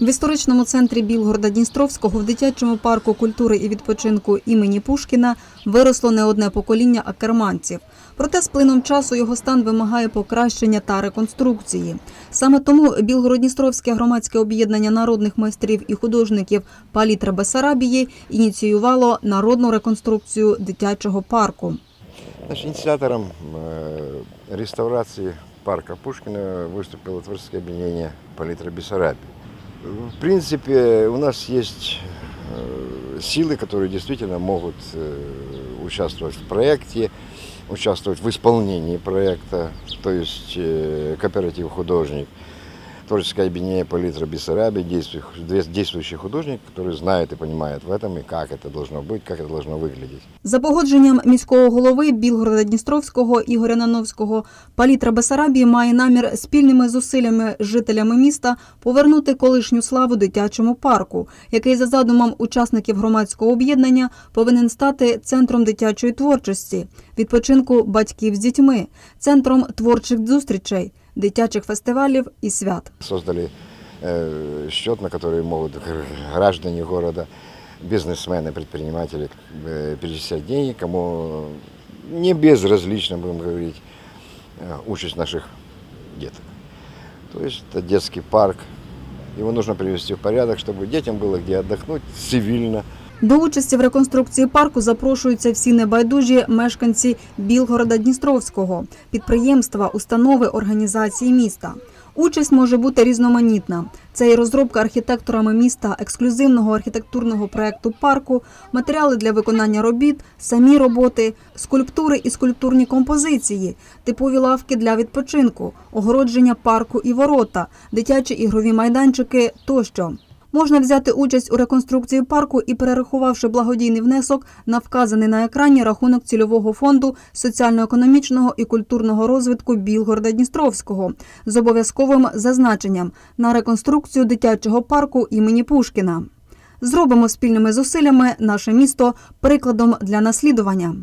В історичному центрі Білгорода Дністровського в дитячому парку культури і відпочинку імені Пушкіна виросло не одне покоління акерманців. Проте з плином часу його стан вимагає покращення та реконструкції. Саме тому Білгород-Дністровське громадське об'єднання народних майстрів і художників Палітра Бесарабії ініціювало народну реконструкцію дитячого парку. Значит, инициатором э, реставрации парка Пушкина выступило творческое объединение «Палитра Бессарабии». В принципе, у нас есть э, силы, которые действительно могут э, участвовать в проекте, участвовать в исполнении проекта, то есть э, кооператив «Художник», творческое объединение «Палитра Бессарабии», действующий, действующий художник, который знает и понимает в этом, и как это должно быть, как это должно выглядеть. За погодженням міського голови Білгорода Дністровського Ігоря Нановського, Палітра Бесарабії має намір спільними зусиллями з жителями міста повернути колишню славу дитячому парку, який за задумом учасників громадського об'єднання повинен стати центром дитячої творчості, відпочинку батьків з дітьми, центром творчих зустрічей, дитячих фестивалів і свят. Создали э, счет, на который могут гр- граждане города, бизнесмены, предприниматели э, перечислять деньги, кому не безразлично, будем говорить, э, участь наших деток. То есть это детский парк. Его нужно привести в порядок, чтобы детям было где отдохнуть цивильно, До участі в реконструкції парку запрошуються всі небайдужі мешканці Білгорода Дністровського, підприємства, установи, організації міста. Участь може бути різноманітна. Це і розробка архітекторами міста ексклюзивного архітектурного проекту парку, матеріали для виконання робіт, самі роботи, скульптури і скульптурні композиції, типові лавки для відпочинку, огородження парку і ворота, дитячі ігрові майданчики тощо. Можна взяти участь у реконструкції парку і перерахувавши благодійний внесок на вказаний на екрані рахунок цільового фонду соціально-економічного і культурного розвитку Білгорода Дністровського з обов'язковим зазначенням на реконструкцію дитячого парку імені Пушкіна. Зробимо спільними зусиллями наше місто прикладом для наслідування.